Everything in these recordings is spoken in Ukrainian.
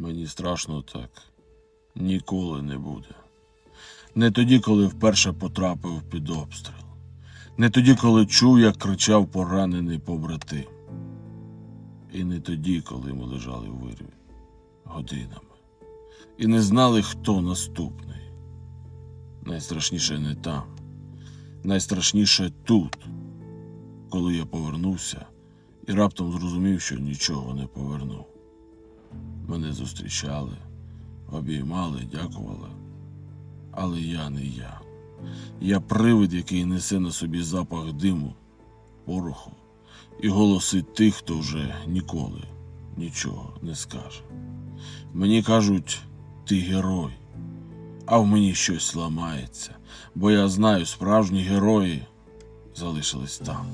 Мені страшно так. Ніколи не буде. Не тоді, коли вперше потрапив під обстріл. Не тоді, коли чув, як кричав поранений побратим. І не тоді, коли ми лежали в вирві годинами. І не знали, хто наступний. Найстрашніше не там. Найстрашніше тут, коли я повернувся і раптом зрозумів, що нічого не повернув. Мене зустрічали, обіймали, дякували. Але я не я. Я привид, який несе на собі запах диму, пороху і голоси тих, хто вже ніколи нічого не скаже. Мені кажуть, ти герой, а в мені щось ламається, бо я знаю, справжні герої залишились там.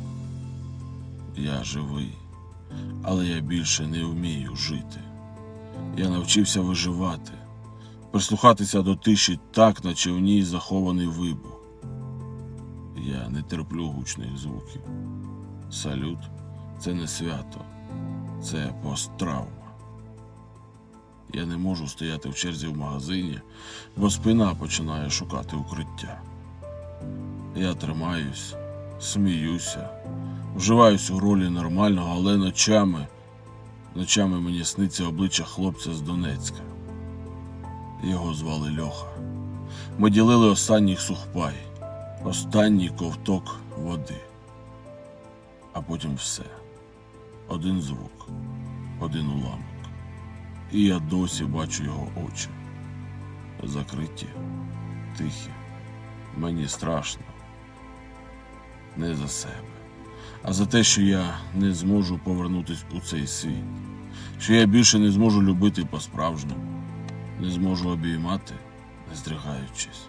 Я живий, але я більше не вмію жити. Я навчився виживати, прислухатися до тиші так, наче в ній захований вибух. Я не терплю гучних звуків. Салют це не свято, це посттравма. Я не можу стояти в черзі в магазині, бо спина починає шукати укриття. Я тримаюсь, сміюся, вживаюсь у ролі нормального, але ночами, ночами мені сниться обличчя хлопця з Донецька. Його звали Льоха. Ми ділили останній сухпай, останній ковток води. А потім все. Один звук, один уламок. І я досі бачу його очі. Закриті, тихі. Мені страшно. Не за себе, а за те, що я не зможу повернутися у цей світ, що я більше не зможу любити по-справжньому, не зможу обіймати, не здригаючись.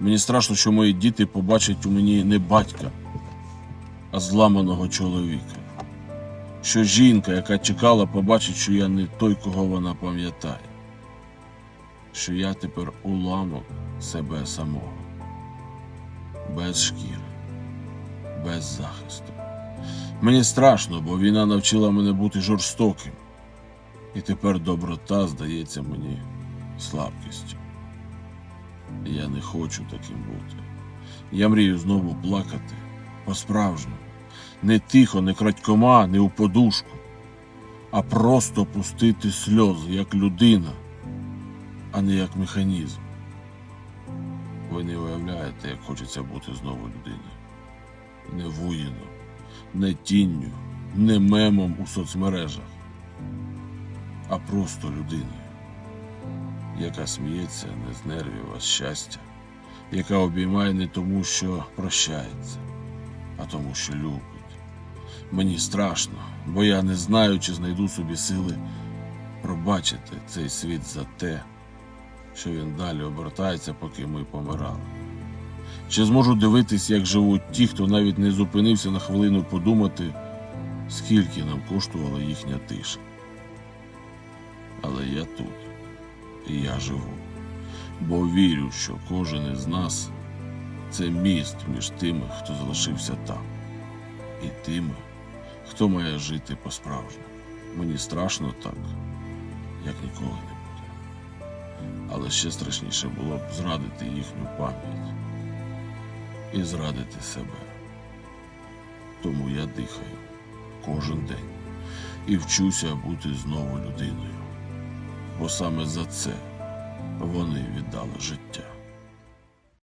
Мені страшно, що мої діти побачать у мені не батька, а зламаного чоловіка. Що жінка, яка чекала, побачить, що я не той, кого вона пам'ятає, що я тепер уламок себе самого, без шкіри, без захисту. Мені страшно, бо війна навчила мене бути жорстоким, і тепер доброта здається мені слабкістю. Я не хочу таким бути. Я мрію знову плакати по-справжньому. Не тихо, не крадькома, не у подушку, а просто пустити сльози як людина, а не як механізм. Ви не уявляєте, як хочеться бути знову людиною. Не воїном, не тінню, не мемом у соцмережах, а просто людиною, яка сміється не з нервів, а з щастя, яка обіймає не тому, що прощається, а тому, що любить. Мені страшно, бо я не знаю, чи знайду собі сили пробачити цей світ за те, що він далі обертається, поки ми помирали. Чи зможу дивитись, як живуть ті, хто навіть не зупинився на хвилину подумати, скільки нам коштувала їхня тиша. Але я тут, і я живу, бо вірю, що кожен із нас це міст між тими, хто залишився там, і тими, хто має жити по-справжньому. Мені страшно так, як ніколи не буде. Але ще страшніше було б зрадити їхню пам'ять і зрадити себе. Тому я дихаю кожен день і вчуся бути знову людиною. Бо саме за це вони віддали життя.